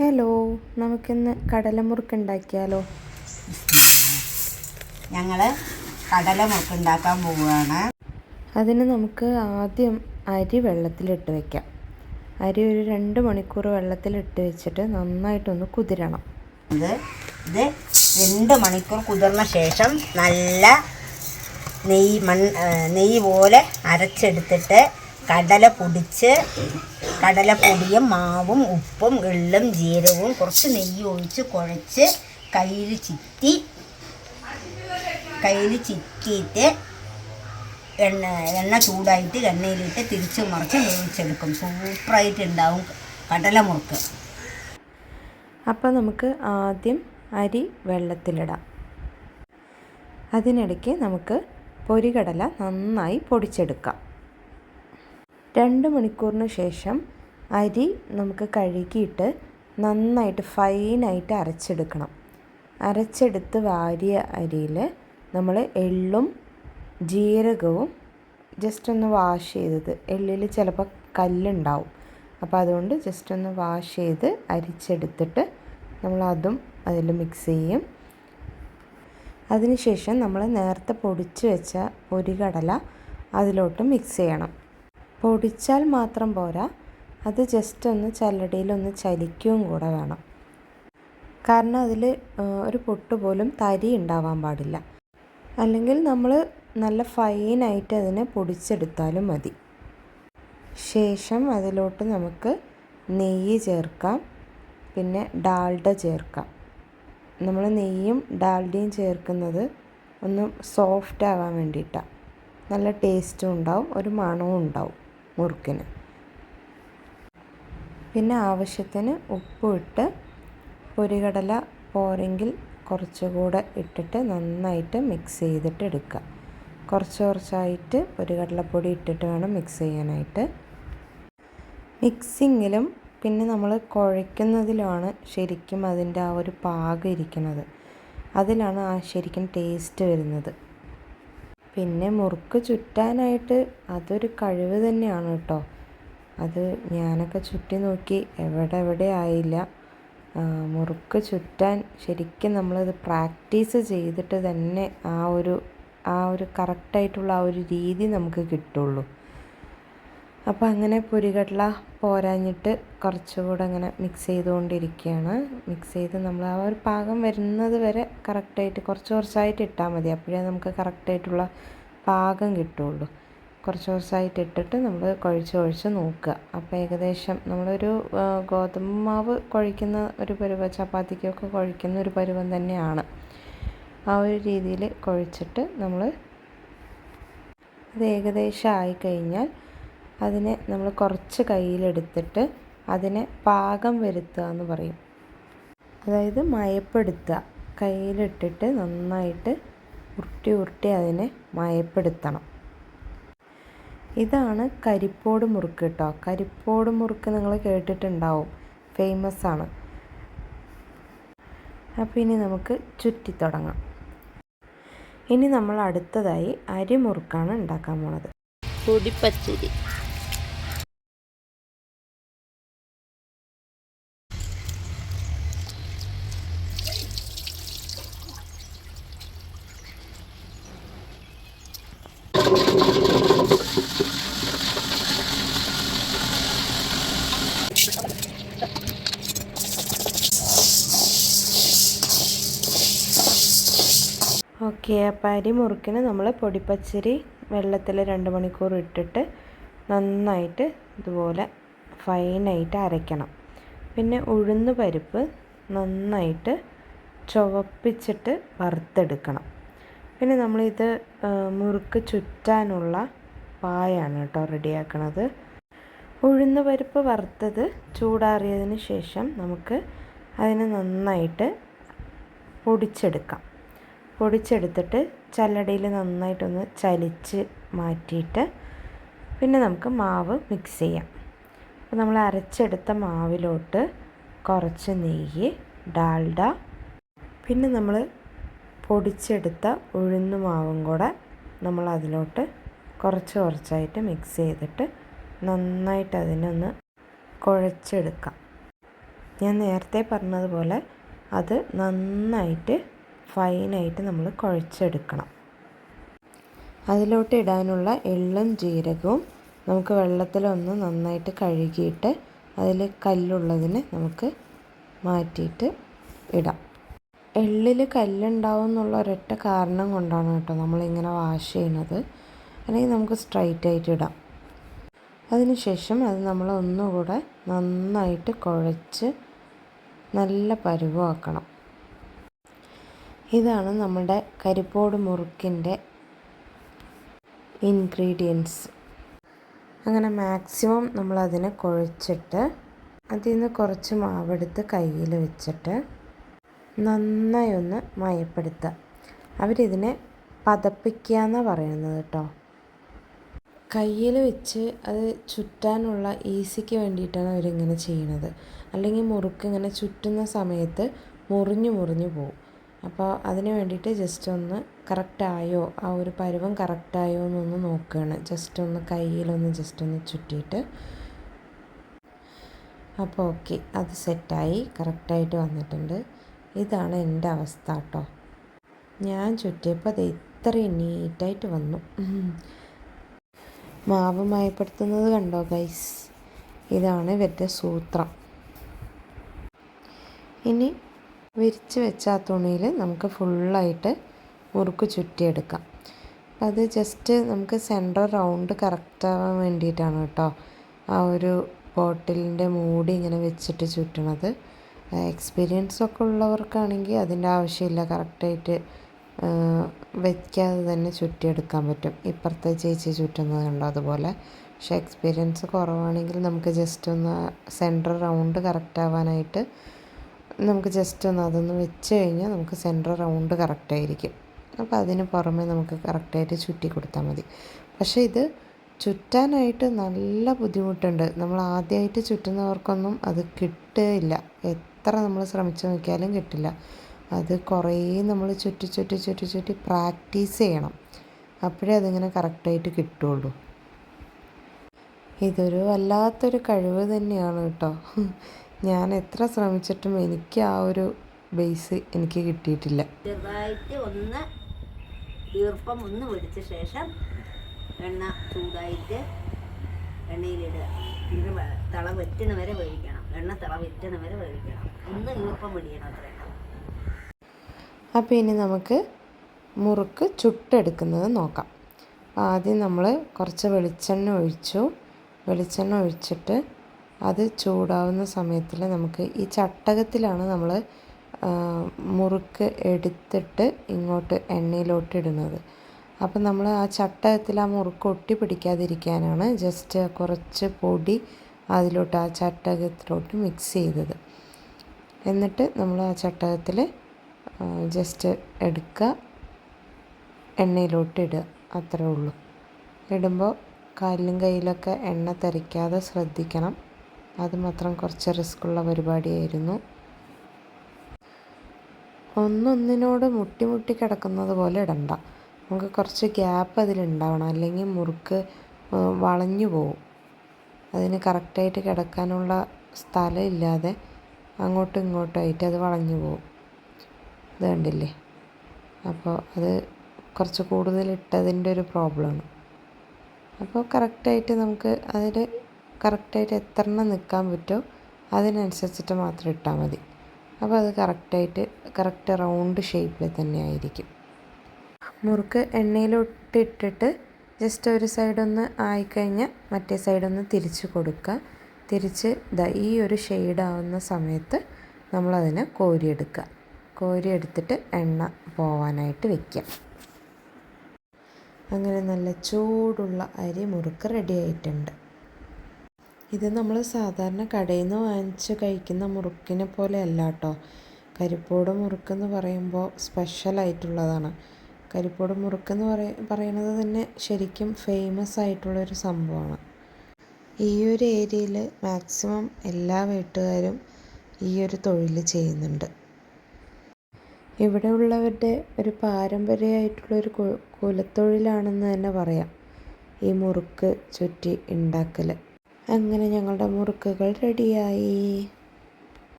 Hello നമുക്കിന്ന് കടലമുറുക്ക് ഉണ്ടാക്കിയാലോ? ഞങ്ങൾ കടലമുറുക്ക് ഉണ്ടാക്കാൻ പോവുകയാണ്. അതിന് നമുക്ക് ആദ്യം അരി വെള്ളത്തിലിട്ട് വെക്കാം. അരി ഒരു രണ്ട് മണിക്കൂർ വെള്ളത്തിലിട്ട് വെച്ചിട്ട് നന്നായിട്ടൊന്ന് കുതിരണം. ഇത് ഇത് രണ്ട് മണിക്കൂർ കുതിർന്ന ശേഷം നല്ല നെയ്യ് മൺ നെയ് നെയ്യ് പോലെ അരച്ചെടുത്തിട്ട് കടല പൊടിച്ച് കടലപ്പൊടിയും മാവും ഉപ്പും എള്ളും ജീരകവും കുറച്ച് നെയ്യ് ഒഴിച്ച് കുഴച്ച് കയ്യിൽ ചിറ്റി കയ്യിൽ ചിറ്റിയിട്ട് എണ്ണ എണ്ണ ചൂടായിട്ട് എണ്ണയിലിട്ട് തിരിച്ച് മറിച്ച് വേവിച്ചെടുക്കും. സൂപ്പറായിട്ട് ഉണ്ടാവും കടലമുറുക്ക് അപ്പോൾ നമുക്ക് ആദ്യം അരി വെള്ളത്തിലിടാം. അതിനിടയ്ക്ക് നമുക്ക് പൊരികടല നന്നായി പൊടിച്ചെടുക്കാം. രണ്ട് മണിക്കൂറിന് ശേഷം അരി നമുക്ക് കഴുകിയിട്ട് നന്നായിട്ട് ഫൈനായിട്ട് അരച്ചെടുക്കണം. അരച്ചെടുത്ത് വാരിയ അരിയിൽ നമ്മൾ എള്ളും ജീരകവും ജസ്റ്റ് ഒന്ന് വാഷ് ചെയ്തത്. എള്ളിൽ ചിലപ്പോൾ കല്ലുണ്ടാവും. അപ്പോൾ അതുകൊണ്ട് ജസ്റ്റ് ഒന്ന് വാഷ് ചെയ്ത് അരിച്ചെടുത്തിട്ട് നമ്മൾ അതും അതിൽ മിക്സ് ചെയ്യും. അതിനുശേഷം നമ്മൾ നേരത്തെ പൊടിച്ച് വെച്ച കടല അതിലോട്ട് മിക്സ് ചെയ്യണം. പൊടിച്ചാൽ മാത്രം പോരാ. അത് ജസ്റ്റ് ഒന്ന് ചല്ലടിയിലൊന്ന് ചലിക്കുകയും കൂടെ വേണം. കാരണം അതിൽ ഒരു പൊട്ട് പോലും തരി ഉണ്ടാവാൻ പാടില്ല. അല്ലെങ്കിൽ നമ്മൾ നല്ല ഫൈനായിട്ട് അതിനെ പൊടിച്ചെടുത്താലും മതി. ശേഷം അതിലോട്ട് നമുക്ക് നെയ്യ് ചേർക്കാം. പിന്നെ ഡാൽഡ ചേർക്കാം. നമ്മൾ നെയ്യും ഡാൽഡയും ചേർക്കുന്നത് ഒന്ന് സോഫ്റ്റ് ആവാൻ വേണ്ടിയിട്ടാണ് നല്ല ടേസ്റ്റും ഉണ്ടാവും ഒരു മണവും ഉണ്ടാവും. മുറുക്കിന്. പിന്നെ ആവശ്യത്തിന് ഉപ്പിട്ട് പൊരികടല പോരെങ്കിൽ കുറച്ചുകൂടെ ഇട്ടിട്ട് നന്നായിട്ട് മിക്സ് ചെയ്തിട്ട് എടുക്കുക. കുറച്ച് കുറച്ചായിട്ട് പൊരികടലപ്പൊടി ഇട്ടിട്ട് വേണം മിക്സ് ചെയ്യാനായിട്ട്. മിക്സിങ്ങിലും പിന്നെ നമ്മൾ കുഴയ്ക്കുന്നതിലുമാണ് ശരിക്കും അതിന്റെ ആ ഒരു പാകം ഇരിക്കുന്നത്. അതിലാണ് ആ ശരിക്കും ടേസ്റ്റ് വരുന്നത്. പിന്നെ മുറുക്ക് ചുറ്റാനായിട്ട് അതൊരു കഴിവ് തന്നെയാണ് കേട്ടോ. അത് ഞാനൊക്കെ ചുറ്റി നോക്കി എവിടെ എവിടെ ആയില്ല. മുറുക്ക് ചുറ്റാൻ ശരിക്കും നമ്മളത് പ്രാക്ടീസ് ചെയ്തിട്ട് തന്നെ ആ ഒരു ആ ഒരു കറക്റ്റായിട്ടുള്ള ആ ഒരു രീതി നമുക്ക് കിട്ടുള്ളൂ. അപ്പോൾ അങ്ങനെ പൊരികടല പോരാഞ്ഞിട്ട് കുറച്ചുകൂടെ അങ്ങനെ മിക്സ് ചെയ്തുകൊണ്ടിരിക്കുകയാണ്. മിക്സ് ചെയ്ത് നമ്മൾ ആ ഒരു പാകം വരുന്നത് വരെ കറക്റ്റായിട്ട് കുറച്ച് കുറച്ചായിട്ട് ഇട്ടാൽ മതി. അപ്പോഴേ നമുക്ക് കറക്റ്റായിട്ടുള്ള പാകം കിട്ടുള്ളൂ. കുറച്ച് കുറച്ചായിട്ട് ഇട്ടിട്ട് നമ്മൾ കുഴച്ച് കുഴച്ച് നോക്കുക. അപ്പോൾ ഏകദേശം നമ്മളൊരു ഗോതമ്പ് മാവ് കുഴിക്കുന്ന ഒരു പരുവ ചപ്പാത്തിക്കൊക്കെ കുഴിക്കുന്ന ഒരു പരുവം തന്നെയാണ്. ആ ഒരു രീതിയിൽ കുഴച്ചിട്ട് നമ്മൾ അത് ഏകദേശം ആയിക്കഴിഞ്ഞാൽ അതിനെ നമ്മൾ കുറച്ച് കയ്യിലെടുത്തിട്ട് അതിനെ പാകം വരുത്തുക എന്ന് പറയും. അതായത് മയപ്പെടുത്തുക. കയ്യിലിട്ടിട്ട് നന്നായിട്ട് ഉരുട്ടി ഉരുട്ടി അതിനെ മയപ്പെടുത്തണം. ഇതാണ് കരിപ്പോട് മുറുക്ക് കേട്ടോ കരിപ്പോട് മുറുക്ക് നിങ്ങൾ കേട്ടിട്ടുണ്ടാവും. ഫേമസ് ആണ്. അപ്പോൾ ഇനി നമുക്ക് ചുറ്റി തുടങ്ങാം. ഇനി നമ്മൾ അടുത്തതായി അരി മുറുക്കാണ് ഉണ്ടാക്കാൻ പോണത്. പൊടിപ്പച്ചരി ഓക്കെ അപ്പോൾ അരി മുറുക്കിന് നമ്മൾ പൊടിപ്പച്ചരി വെള്ളത്തിൽ രണ്ട് മണിക്കൂർ ഇട്ടിട്ട് നന്നായിട്ട് ഇതുപോലെ ഫൈനായിട്ട് അരയ്ക്കണം. പിന്നെ ഉഴുന്ന് പരിപ്പ് നന്നായിട്ട് ചുവപ്പിച്ചിട്ട് വറുത്തെടുക്കണം. പിന്നെ നമ്മളിത് മുറുക്ക് ചുറ്റാനുള്ള പായാണ് കേട്ടോ റെഡിയാക്കണത്. ഉഴുന്ന് പരിപ്പ് വറുത്തത് ചൂടാറിയതിന് ശേഷം നമുക്ക് അതിനെ നന്നായിട്ട് പൊടിച്ചെടുക്കാം. പൊടിച്ചെടുത്തിട്ട് ചല്ലടയിൽ നന്നായിട്ടൊന്ന് ചലിച്ച് മാറ്റിയിട്ട് പിന്നെ നമുക്ക് മാവ് മിക്സ് ചെയ്യാം. അപ്പോൾ നമ്മൾ അരച്ചെടുത്ത മാവിലോട്ട് കുറച്ച് നെയ്യ് ഡാൽഡ പിന്നെ നമ്മൾ പൊടിച്ചെടുത്ത ഉഴുന്ന മാവും കൂടെ നമ്മൾ അതിലോട്ട് കുറച്ച് കുറച്ചായിട്ട് മിക്സ് ചെയ്തിട്ട് നന്നായിട്ട് അതിനൊന്ന് കുഴച്ചെടുക്കാം. ഞാൻ നേരത്തെ പറഞ്ഞതുപോലെ അത് നന്നായിട്ട് ഫൈനായിട്ട് നമ്മൾ കുഴച്ചെടുക്കണം. അതിലോട്ട് ഇടാനുള്ള എള്ളും ജീരകവും നമുക്ക് വെള്ളത്തിലൊന്ന് നന്നായിട്ട് കഴുകിയിട്ട് അതിൽ കല്ലുള്ളതിന് നമുക്ക് മാറ്റിയിട്ട് ഇടാം. എള്ളിൽ കല്ലുണ്ടാവും എന്നുള്ള ഒരൊറ്റ കാരണം കൊണ്ടാണ് കേട്ടോ നമ്മളിങ്ങനെ വാഷ് ചെയ്യുന്നത്. അല്ലെങ്കിൽ നമുക്ക് സ്ട്രൈറ്റ് ആയിട്ട് ഇടാം. അതിനുശേഷം അത് നമ്മൾ ഒന്നുകൂടെ നന്നായിട്ട് കുഴച്ച് നല്ല പരുവമാക്കണം ഇതാണ് നമ്മുടെ കരിപ്പോട് മുറുക്കിന്റെ ഇൻഗ്രീഡിയൻസ് അങ്ങനെ മാക്സിമം നമ്മളതിനെ കുഴച്ചിട്ട് അതിൽ നിന്ന് കുറച്ച് മാവെടുത്ത് കയ്യിൽ വെച്ചിട്ട് നന്നായി ഒന്ന് മയപ്പെടുത്തുക. അവരിതിനെ പതപ്പിക്കുക എന്നാണ് പറയുന്നത് കേട്ടോ. കയ്യിൽ വെച്ച് അത് ചുറ്റാനുള്ള ഈസിക്ക് വേണ്ടിയിട്ടാണ് അവരിങ്ങനെ ചെയ്യണത്. അല്ലെങ്കിൽ മുറുക്ക് ഇങ്ങനെ ചുറ്റുന്ന സമയത്ത് മുറിഞ്ഞു മുറിഞ്ഞു പോകും അപ്പോൾ അതിന് വേണ്ടിയിട്ട് ജസ്റ്റ് ഒന്ന് കറക്റ്റായോ ആ ഒരു പരുവം കറക്റ്റായോ എന്നൊന്ന് നോക്കുകയാണ് ജസ്റ്റ് ഒന്ന് കയ്യിലൊന്ന് ജസ്റ്റ് ഒന്ന് ചുറ്റിയിട്ട്. അപ്പോൾ ഓക്കെ അത് സെറ്റായി കറക്റ്റായിട്ട് വന്നിട്ടുണ്ട്. ഇതാണ് എന്റെ അവസ്ഥ കേട്ടോ. ഞാൻ ചുറ്റിയപ്പോൾ അത് ഇത്രയും നീറ്റായിട്ട് വന്നു. മാവ് മയപ്പെടുത്തുന്നത് കണ്ടോ ഗൈസ് ഇതാണ് ഇവരുടെ സൂത്രം. ഇനി വിരിച്ച് വെച്ച ആ തുണിയിൽ നമുക്ക് ഫുള്ളായിട്ട് മുറുക്ക് ചുറ്റിയെടുക്കാം. അത് ജസ്റ്റ് നമുക്ക് സെന്റർ റൗണ്ട് കറക്റ്റ് ആവാൻ വേണ്ടിയിട്ടാണ് കേട്ടോ ആ ഒരു ബോട്ടിലിന്റെ മൂടി ഇങ്ങനെ വെച്ചിട്ട് ചുറ്റണത്. എക്സ്പീരിയൻസ് ഒക്കെ ഉള്ളവർക്കാണെങ്കിൽ അതിന്റെ ആവശ്യമില്ല കറക്റ്റായിട്ട് വയ്ക്കാതെ തന്നെ ചുറ്റിയെടുക്കാൻ പറ്റും. ഇപ്പുറത്തെ ചേച്ചി ചുറ്റുന്നത് കണ്ടോ അതുപോലെ. പക്ഷേ എക്സ്പീരിയൻസ് കുറവാണെങ്കിൽ നമുക്ക് ജസ്റ്റ് ഒന്ന് സെന്റർ റൗണ്ട് കറക്റ്റ് ആവാനായിട്ട് നമുക്ക് ജസ്റ്റ് ഒന്ന് അതൊന്ന് വെച്ച് കഴിഞ്ഞാൽ നമുക്ക് സെന്റർ റൗണ്ട് കറക്റ്റായിരിക്കും അപ്പോൾ അതിന് പുറമേ നമുക്ക് കറക്റ്റായിട്ട് ചുറ്റി കൊടുത്താൽ മതി. പക്ഷേ ഇത് ചുറ്റാനായിട്ട് നല്ല ബുദ്ധിമുട്ടുണ്ട്. നമ്മൾ ആദ്യമായിട്ട് ചുറ്റുന്നവർക്കൊന്നും അത് കിട്ടില്ല എത്ര നമ്മൾ ശ്രമിച്ചു നോക്കിയാലും കിട്ടില്ല. അത് കുറേ നമ്മൾ ചുറ്റി ചുറ്റി ചുറ്റി ചുറ്റി പ്രാക്ടീസ് ചെയ്യണം. അപ്പോഴേ അതിങ്ങനെ കറക്റ്റായിട്ട് കിട്ടുള്ളൂ. ഇതൊരു വല്ലാത്തൊരു കഴിവ് തന്നെയാണ് കേട്ടോ. ഞാൻ എത്ര ശ്രമിച്ചിട്ടും എനിക്ക് ആ ഒരു ബേസ് എനിക്ക് കിട്ടിയിട്ടില്ല. ചെറുതായിട്ട് ഒന്ന് ഈർപ്പം ഒന്ന് പിടിച്ച ശേഷം എണ്ണ ചൂടായിട്ട് എണ്ണയിലിടുക. ഇത് തള വെറ്റുന്ന വരെ വേവിക്കണം. എണ്ണ തള വെറ്റുന്ന വരെ വേവിക്കണം. ഒന്ന് ഈർപ്പം പിടിക്കണം അത്ര അപ്പോൾ ഇനി നമുക്ക് മുറുക്ക് ചുട്ടെടുക്കുന്നത് നോക്കാം. അപ്പോൾ ആദ്യം നമ്മൾ കുറച്ച് വെളിച്ചെണ്ണ ഒഴിച്ചു. വെളിച്ചെണ്ണ ഒഴിച്ചിട്ട് അത് ചൂടാവുന്ന സമയത്തിൽ നമുക്ക് ഈ ചട്ടകത്തിലാണ് നമ്മൾ മുറുക്ക് എടുത്തിട്ട് ഇങ്ങോട്ട് എണ്ണയിലോട്ട് ഇടുന്നത്. അപ്പം നമ്മൾ ആ ചട്ടകത്തിൽ ആ മുറുക്ക് ഒട്ടി പിടിക്കാതിരിക്കാനാണ് ജസ്റ്റ് കുറച്ച് പൊടി അതിലോട്ട് ആ ചട്ടകത്തിലോട്ട് മിക്സ് ചെയ്തത്. എന്നിട്ട് നമ്മൾ ആ ചട്ടകത്തിൽ ജസ്റ്റ് എടുക്കുക എണ്ണയിലോട്ട് ഇടുക. അത്രേ ഉള്ളൂ. ഇടുമ്പോൾ കാലിലും കയ്യിലൊക്കെ എണ്ണ തെറിക്കാതെ ശ്രദ്ധിക്കണം. അത് മാത്രം കുറച്ച് റിസ്ക്കുള്ള പരിപാടിയായിരുന്നു. ഒന്നൊന്നിനോട് മുട്ടിമുട്ടി മുട്ടി കിടക്കുന്നത് പോലെ ഇടണ്ട. നമുക്ക് കുറച്ച് ഗ്യാപ്പ് അതിലുണ്ടാവണം. അല്ലെങ്കിൽ മുറുക്ക് വളഞ്ഞു പോവും. അതിന് കറക്റ്റായിട്ട് കിടക്കാനുള്ള സ്ഥലം ഇല്ലാതെ അങ്ങോട്ടും ഇങ്ങോട്ടും ആയിട്ട് അത് വളഞ്ഞു പോവും. ഇത് കണ്ടില്ലേ? അപ്പോൾ അത് കുറച്ച് കൂടുതൽ ഇട്ടതിന്റെ ഒരു പ്രോബ്ലമാണ്. അപ്പോൾ കറക്റ്റായിട്ട് നമുക്ക് അതിൽ കറക്റ്റായിട്ട് എത്ര എണ്ണം നിൽക്കാൻ പറ്റുമോ അതിനനുസരിച്ചിട്ട് മാത്രം ഇട്ടാൽ മതി. അപ്പോൾ അത് കറക്റ്റായിട്ട് കറക്റ്റ് റൗണ്ട് ഷേപ്പിൽ തന്നെ ആയിരിക്കും. മുറുക്ക് എണ്ണയിലോട്ട് ഇട്ടിട്ട് ജസ്റ്റ് ഒരു സൈഡൊന്ന് ആയിക്കഴിഞ്ഞാൽ മറ്റേ സൈഡൊന്ന് തിരിച്ച് കൊടുക്കുക. തിരിച്ച് ഈ ഒരു ഷെയ്ഡ് ആവുന്ന സമയത്ത് നമ്മളതിനെ കോരിയെടുക്കുക. കോരിയെടുത്തിട്ട് എണ്ണ പോവാനായിട്ട് വെക്കാം അങ്ങനെ നല്ല ചൂടുള്ള അരി മുറുക്ക് റെഡി ആയിട്ടുണ്ട്. ഇത് നമ്മൾ സാധാരണ കടയിൽ നിന്ന് വാങ്ങിച്ച് കഴിക്കുന്ന മുറുക്കിനെ പോലെ അല്ല കേട്ടോ. കരിപ്പോട് മുറുക്കെന്ന് പറയുമ്പോൾ സ്പെഷ്യലായിട്ടുള്ളതാണ് കരിപ്പോട് മുറുക്കെന്ന് പറയ പറയണത് തന്നെ ശരിക്കും ഫേമസ് ആയിട്ടുള്ളൊരു സംഭവമാണ്. ഈ ഒരു ഏരിയയിൽ മാക്സിമം എല്ലാ വീട്ടുകാരും ഈ ഒരു തൊഴിൽ ചെയ്യുന്നുണ്ട്. ഇവിടെ ഉള്ളവരുടെ ഒരു പാരമ്പര്യമായിട്ടുള്ളൊരു കുലത്തൊഴിലാണെന്ന് തന്നെ പറയാം. ഈ മുറുക്ക് ചുറ്റി ഉണ്ടാക്കൽ അങ്ങനെ ഞങ്ങളുടെ മുറുക്കുകൾ റെഡിയായി.